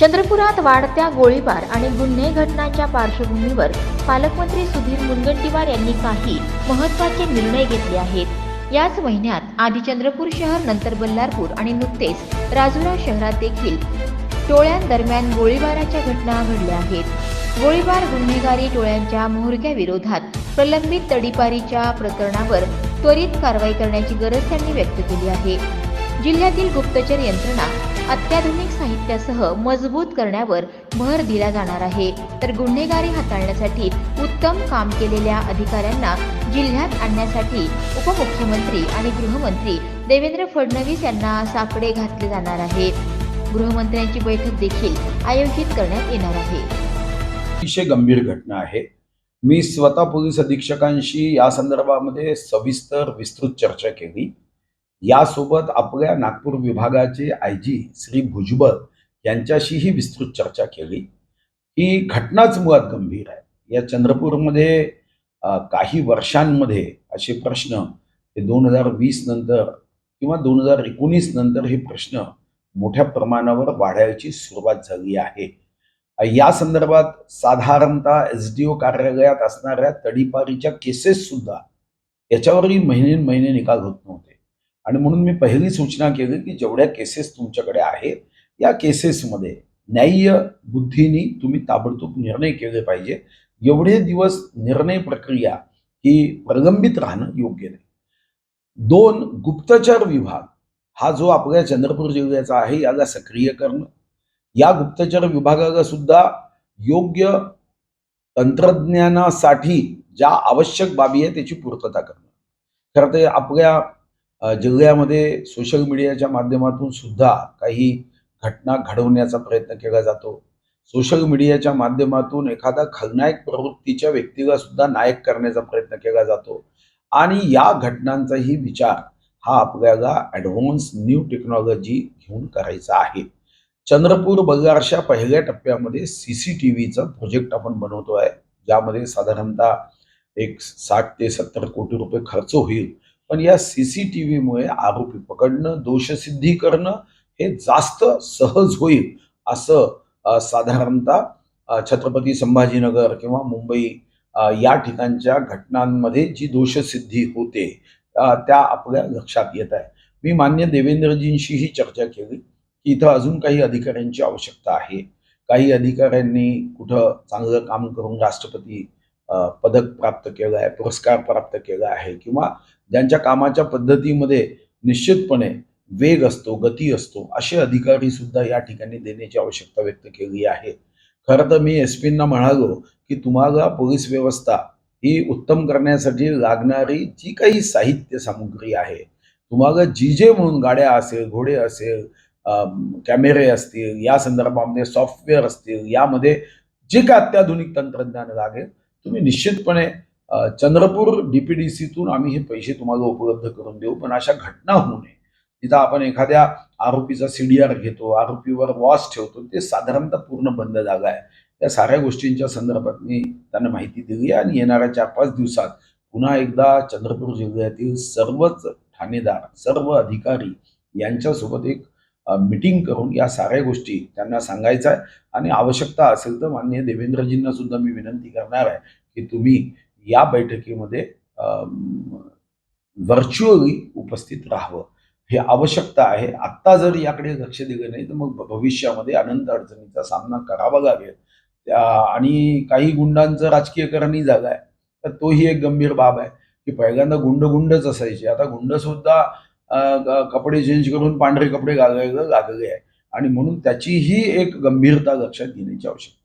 चंद्रपुरात वाढत्या गोळीबार आणि गुन्हे घटनांच्या पार्श्वभूमीवर पालकमंत्री सुधीर मुनगंटीवार यांनी काही महत्त्वाचे निर्णय घेतले आहेत. याच महिन्यात आधी चंद्रपूर शहर नंतर बल्लारपूर आणि नुकतेच राजुरा शहरात देखील टोळ्यांदरम्यान गोळीबाराच्या घटना घडल्या आहेत. गोळीबार गुन्हेगारी टोळ्यांच्या म्होरक्या विरोधात प्रलंबित तडीपारीच्या प्रकरणावर त्वरित कारवाई करण्याची गरज त्यांनी व्यक्त केली आहे. जिल्ह्यातील गुप्तचर यंत्रणा अत्याधुनिक साहित्यासह मजबूत करण्यावर भर दिला जाणार आहे. तर गुन्हेगारी हाताळण्यासाठी उत्तम काम केलेल्या अधिकाऱ्यांना जिल्ह्यात आणण्यासाठी उपमुख्यमंत्री आणि गृहमंत्री देवेंद्र फडणवीस यांना साकडे घातले जाणार आहे. गृहमंत्र्यांची बैठक देखील आयोजित करण्यात येणार आहे. अतिशय गंभीर घटना आहे. मी स्वतः पोलीस अधीक्षकांशी या संदर्भामध्ये सविस्तर विस्तृत चर्चा केली. यासोबत आपल्या नागपूर विभागाचे आय जी श्री भुजबळ यांच्याशीही विस्तृत चर्चा केली. ही घटनाच मुळात गंभीर आहे. या चंद्रपूरमध्ये काही वर्षांमध्ये असे प्रश्न हे दोन हजार वीस नंतर किंवा दोन हजार एकोणीस नंतर हे प्रश्न मोठ्या प्रमाणावर वाढायची सुरुवात झाली आहे. या संदर्भात साधारणतः एस डी ओ कार्यालयात असणाऱ्या तडीपारीच्या केसेस सुद्धा याच्यावरही महिने महिने निकाल होत नव्हते. आणि म्हणून मी पहिली सूचना केली की जेवढ्या केसेस तुमच्याकडे आहेत या केसेसमध्ये न्याय्य बुद्धीनी तुम्ही ताबडतोब निर्णय केले पाहिजे. एवढे दिवस निर्णय प्रक्रिया ही प्रलंबित राहणं योग्य नाही. दोन गुप्तचर विभाग. हा जो आपल्या चंद्रपूर जिल्ह्याचा आहे याला सक्रिय करणं. या गुप्तचर विभागाला सुद्धा योग्य तंत्रज्ञानासाठी ज्या आवश्यक बाबी आहे त्याची पूर्तता करणं. खरं ते आपल्या जिल्ह्यामध्ये सोशल मीडियाच्या माध्यमातून सुद्धा काही घटना घडवण्याचा प्रयत्न केला जातो. सोशल मीडियाच्या माध्यमातून एखादा खलनायक प्रवृत्तीच्या व्यक्तीला सुद्धा नायक करण्याचा प्रयत्न केला जातो. आणि या घटनांचाही विचार हा आपल्याला ॲडव्हान्स न्यू टेक्नॉलॉजी घेऊन करायचा आहे. चंद्रपूर बल्लारच्या पहिल्या टप्प्यामध्ये सी सी टी व्हीचा प्रोजेक्ट आपण बनवतो आहे ज्यामध्ये साधारणतः एक साठ ते सत्तर कोटी रुपये खर्च होईल. पण या सी सी टी व्हीमुळे आरोपी पकडणं दोषसिद्धी करणं हे जास्त सहज होईल असं साधारणतः छत्रपती संभाजीनगर किंवा मुंबई या ठिकाणच्या घटनांमध्ये जी दोषसिद्धी होते त्या आपल्या लक्षात येत आहे. मी मान्य देवेंद्रजींशीही चर्चा केली की इथं अजून काही अधिकाऱ्यांची आवश्यकता आहे. काही अधिकाऱ्यांनी कुठं चांगलं काम करून राष्ट्रपती पदक प्राप्त केलं आहे पुरस्कार प्राप्त केला आहे किंवा ज्यांच्या कामाच्या पद्धतीमध्ये निश्चितपणे वेग असतो गती असतो असे अधिकारी सुद्धा या ठिकाणी देण्याची आवश्यकता व्यक्त केली आहे. खरं तर मी एस पींना म्हणालो की तुम्हाला पोलीस व्यवस्था ही उत्तम करण्यासाठी लागणारी जी काही साहित्य सामुग्री आहे तुम्हाला जी जे म्हणून गाड्या असेल घोडे असेल कॅमेरे असतील या संदर्भामध्ये सॉफ्टवेअर असतील यामध्ये जे काय अत्याधुनिक तंत्रज्ञान लागेल तुम्ही निश्चितपणे अ, चंद्रपूर डीपीडीसीतून आम्ही हे पैसे तुम्हाला उपलब्ध करून देऊ पण अशा घटना होऊ नये. तिथं आपण एखाद्या आरोपीचा सीडीआर घेतो आरोपीवर वॉच ठेवतो ते साधारणतः पूर्ण बंद जागा आहे. त्या साऱ्या गोष्टींच्या संदर्भात मी त्यांना माहिती दिली आहे आणि येणाऱ्या चार पाच दिवसात पुन्हा एकदा चंद्रपूर जिल्ह्यातील सर्वच ठाणेदार सर्व अधिकारी यांच्यासोबत एक मिटिंग करून या साऱ्या गोष्टी त्यांना सांगायचं आहे. आणि आवश्यकता असेल तर माननीय देवेंद्रजींना सुद्धा मी विनंती करणार आहे की तुम्ही या बैठकीमध्ये व्हर्च्युअली उपस्थित राहावं. हे आवश्यकता आहे. आत्ता जर याकडे लक्ष दिलं नाही तर मग भविष्यामध्ये अनंत अडचणीचा सामना करावा लागेल. त्या- आणि काही गुंडांचं राजकीयकरणही झालं आहे तर तोही एक गंभीर बाब आहे की पहिल्यांदा गुंड गुंडच असायचे. आता गुंड सुद्धा कपडे चेंज करून पांढरे कपडे घालायला लागले आहे आणि म्हणून त्याचीही एक गंभीरता लक्षात घेण्याची आवश्यकता आहे.